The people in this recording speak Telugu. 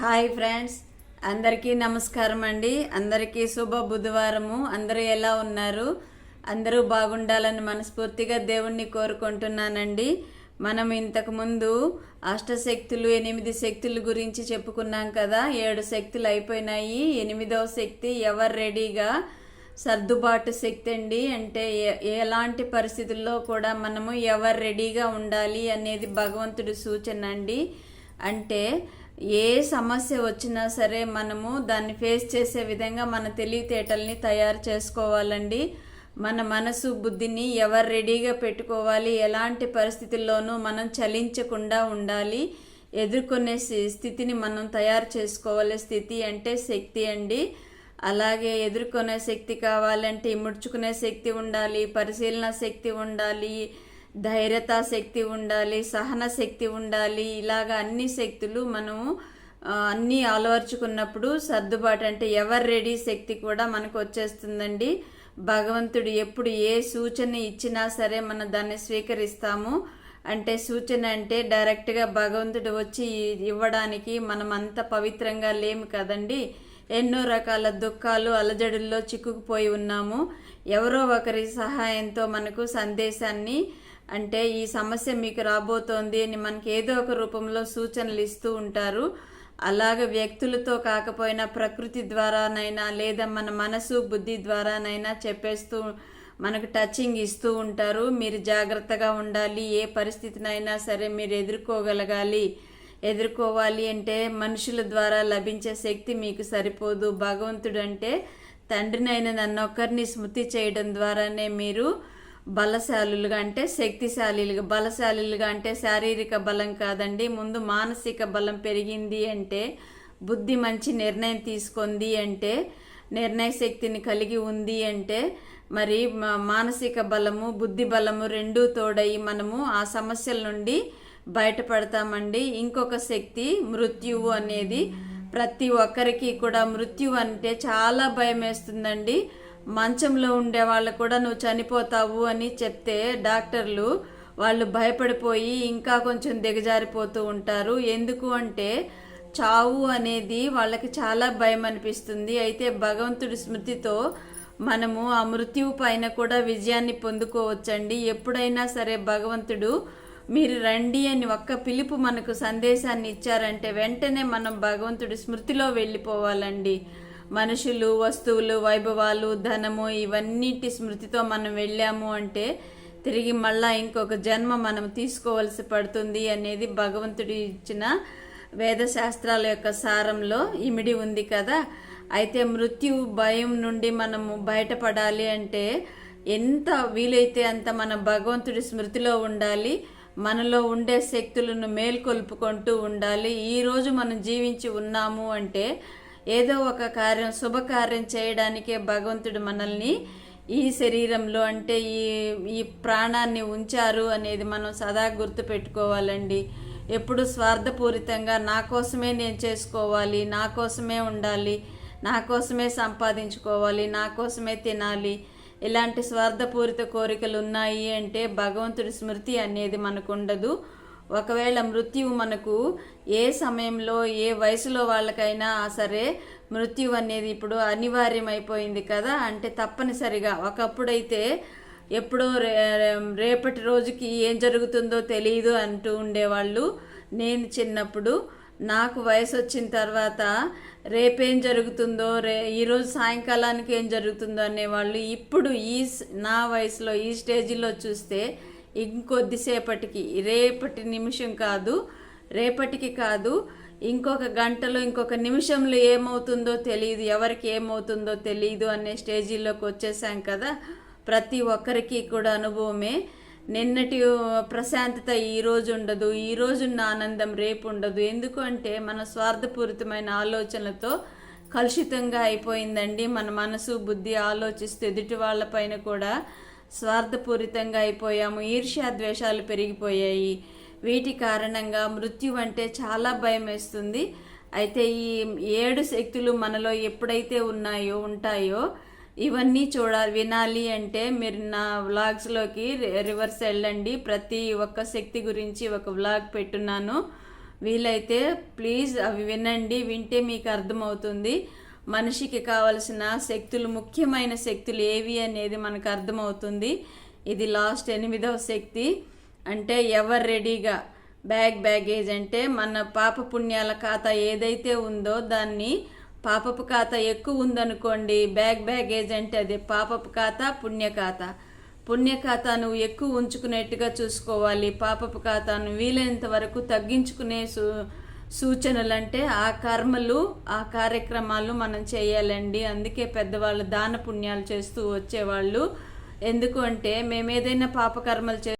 హాయ్ ఫ్రెండ్స్ అందరికీ నమస్కారం అండి. అందరికీ శుభ బుధవారము. అందరూ ఎలా ఉన్నారు? అందరూ బాగుండాలని మనస్ఫూర్తిగా దేవుణ్ణి కోరుకుంటున్నానండి. మనం ఇంతకుముందు అష్టశక్తులు ఎనిమిది శక్తుల గురించి చెప్పుకున్నాం కదా. ఏడు శక్తులు అయిపోయినాయి. ఎనిమిదవ శక్తి ఎవరు రెడీగా సర్దుబాటు శక్తి అండి. అంటే ఎలాంటి పరిస్థితుల్లో కూడా మనము ఎవరు రెడీగా ఉండాలి అనేది భగవంతుడి సూచన అండి. అంటే ఏ సమస్య వచ్చినా సరే మనము దాన్ని ఫేస్ చేసే విధంగా మన తెలివితేటల్ని తయారు చేసుకోవాలండి. మన మనసు బుద్ధిని ఎవరు రెడీగా పెట్టుకోవాలి ఎలాంటి పరిస్థితుల్లోనూ మనం చలించకుండా ఉండాలి. ఎదుర్కొనే స్థితిని మనం తయారు చేసుకోవాలి స్థితి అంటే శక్తి అండి. అలాగే ఎదుర్కొనే శక్తి కావాలంటే ముడుచుకునే శక్తి ఉండాలి పరిశీలన శక్తి ఉండాలి ధైర్యత శక్తి ఉండాలి సహన శక్తి ఉండాలి. ఇలాగ అన్ని శక్తులు మనము అన్నీ అలవర్చుకున్నప్పుడు సర్దుబాటు అంటే ఎవరు రెడీ శక్తి కూడా మనకు వచ్చేస్తుందండి. భగవంతుడు ఎప్పుడు ఏ సూచన ఇచ్చినా సరే మనం దాన్ని స్వీకరిస్తాము. అంటే సూచన అంటే డైరెక్ట్గా భగవంతుడు వచ్చి ఇవ్వడానికి మనం అంత పవిత్రంగా లేము కదండి. ఎన్నో రకాల దుఃఖాలు అలజడుల్లో చిక్కుకుపోయి ఉన్నాము. ఎవరో ఒకరి సహాయంతో మనకు సందేశాన్ని అంటే ఈ సమస్య మీకు రాబోతోంది అని మనకి ఏదో ఒక రూపంలో సూచనలు ఇస్తూ ఉంటారు. అలాగ వ్యక్తులతో కాకపోయినా ప్రకృతి ద్వారానైనా లేదా మన మనసు బుద్ధి ద్వారానైనా చెప్పేస్తూ మనకు టచింగ్ ఇస్తూ ఉంటారు. మీరు జాగ్రత్తగా ఉండాలి. ఏ పరిస్థితినైనా సరే మీరు ఎదుర్కోగలగాలి. ఎదుర్కోవాలి అంటే మనుషుల ద్వారా లభించే శక్తి మీకు సరిపోదు. భగవంతుడు అంటే తండ్రినైన నన్ను ఒక్కరిని స్మృతి చేయడం ద్వారానే మీరు బలశాలులుగా అంటే శక్తిశాలీలుగా బలశాలీలుగా అంటే శారీరక బలం కాదండి. ముందు మానసిక బలం పెరిగింది అంటే బుద్ధి మంచి నిర్ణయం తీసుకుంది అంటే నిర్ణయ శక్తిని కలిగి ఉంది అంటే మరి మా- మానసిక బలము బుద్ధి బలము రెండూ తోడయి మనము ఆ సమస్యల నుండి బయటపడతామండి. ఇంకొక శక్తి మృత్యువు అనేది ప్రతి ఒక్కరికి కూడా మృత్యు అంటే చాలా భయం వేస్తుందండి మంచంలో ఉండే వాళ్ళు కూడా నువ్వు చనిపోతావు అని చెప్తే డాక్టర్లు వాళ్ళు భయపడిపోయి ఇంకా కొంచెం దిగజారిపోతూ ఉంటారు. ఎందుకు అంటే చావు అనేది వాళ్ళకి చాలా భయం అనిపిస్తుంది. అయితే భగవంతుడి స్మృతితో మనము ఆ మృత్యువు పైన కూడా విజయాన్ని పొందుకోవచ్చండి. ఎప్పుడైనా సరే భగవంతుడు మీరు రండి అని ఒక్క పిలుపు మనకు సందేశాన్ని ఇచ్చారంటే వెంటనే మనం భగవంతుడి స్మృతిలో వెళ్ళిపోవాలండి. మనుషులు వస్తువులు వైభవాలు ధనము ఇవన్నిటి స్మృతితో మనం వెళ్ళాము అంటే తిరిగి మళ్ళా ఇంకొక జన్మ మనం తీసుకోవలసి పడుతుంది అనేది భగవంతుడు ఇచ్చిన వేదశాస్త్రాల యొక్క సారంలో ఇమిడి ఉంది కదా. అయితే మృత్యు భయం నుండి మనము బయటపడాలి అంటే ఎంత వీలైతే అంత మన భగవంతుడి స్మృతిలో ఉండాలి. మనలో ఉండే శక్తులను మేల్కొల్పుకుంటూ ఉండాలి. ఈరోజు మనం జీవించి ఉన్నాము అంటే ఏదో ఒక కార్యం శుభకార్యం చేయడానికే భగవంతుడు మనల్ని ఈ శరీరంలో అంటే ఈ ఈ ప్రాణాన్ని ఉంచారు అనేది మనం సదా గుర్తు పెట్టుకోవాలండి ఎప్పుడు స్వార్థపూరితంగా నా కోసమే నేను చేసుకోవాలి నా కోసమే ఉండాలి నా కోసమే సంపాదించుకోవాలి నా కోసమే తినాలి ఇలాంటి స్వార్థపూరిత కోరికలు ఉన్నాయి అంటే భగవంతుడి స్మృతి అనేది మనకు ఉండదు ఒకవేళ మృత్యువు మనకు ఏ సమయంలో ఏ వయసులో వాళ్ళకైనా సరే మృత్యు అనేది ఇప్పుడు అనివార్యమైపోయింది కదా? అంటే తప్పనిసరిగా ఒకప్పుడైతే ఎప్పుడో రే రేపటి రోజుకి ఏం జరుగుతుందో తెలియదు అంటూ ఉండేవాళ్ళు. నేను చిన్నప్పుడు నాకు వయసు వచ్చిన తర్వాత రేపేం జరుగుతుందో రే ఈరోజు సాయంకాలానికి ఏం జరుగుతుందో అనేవాళ్ళు ఇప్పుడు ఈ నా వయసులో ఈ స్టేజిలో చూస్తే ఇంకొద్దిసేపటికి రేపటి నిమిషం కాదు రేపటికి కాదు ఇంకొక గంటలో ఇంకొక నిమిషంలో ఏమవుతుందో తెలియదు ఎవరికి ఏమవుతుందో తెలియదు అనే స్టేజీలోకి వచ్చేసాం కదా. ప్రతి ఒక్కరికి కూడా అనుభవమే. నిన్నటి ప్రశాంతత ఈ రోజు ఉండదు ఈ ఉన్న ఆనందం రేపు ఉండదు. ఎందుకు అంటే మన స్వార్థపూరితమైన ఆలోచనలతో కలుషితంగా అయిపోయిందండి. మన మనసు బుద్ధి ఆలోచిస్తూ ఎదుటి వాళ్ళపైన కూడా స్వార్థపూరితంగా అయిపోయాము. ఈర్ష్యా ద్వేషాలు పెరిగిపోయాయి. వీటి కారణంగా మృత్యు అంటే చాలా భయం వేస్తుంది. అయితే ఈ ఏడు శక్తులు మనలో ఎప్పుడైతే ఉన్నాయో ఉంటాయో ఇవన్నీ చూడాలి. వినాలి అంటే మీరు నా వ్లాగ్స్లోకి రివర్స్ వెళ్ళండి. ప్రతి ఒక్క శక్తి గురించి ఒక వ్లాగ్ పెట్టున్నాను. వీలైతే ప్లీజ్ అవి వినండి. వింటే మీకు అర్థమవుతుంది. మనిషికి కావలసిన శక్తులు ముఖ్యమైన శక్తులు ఏవి అనేది మనకు అర్థమవుతుంది. ఇది లాస్ట్ ఎనిమిదవ శక్తి. అంటే ఎవరు రెడీగా? బ్యాగ్ బ్యాగేజ్ అంటే మన పాప పుణ్యాల ఖాతా ఏదైతే ఉందో దాన్ని పాపపు ఖాతా ఎక్కువ ఉందనుకోండి బ్యాగ్ బ్యాగేజ్ అంటే అది పాపపు ఖాతా పుణ్య ఖాతా. పుణ్య ఖాతా నువ్వు ఎక్కువ ఉంచుకునేట్టుగా చూసుకోవాలి పాపపు ఖాతాను వీలైనంత వరకు తగ్గించుకునే సూ సూచనలు అంటే ఆ కర్మలు ఆ కార్యక్రమాలు మనం చేయాలండి. అందుకే పెద్దవాళ్ళు దాన పుణ్యాలు చేస్తూ వచ్చేవాళ్ళు. ఎందుకు అంటే మేము ఏదైనా పాపకర్మలు చే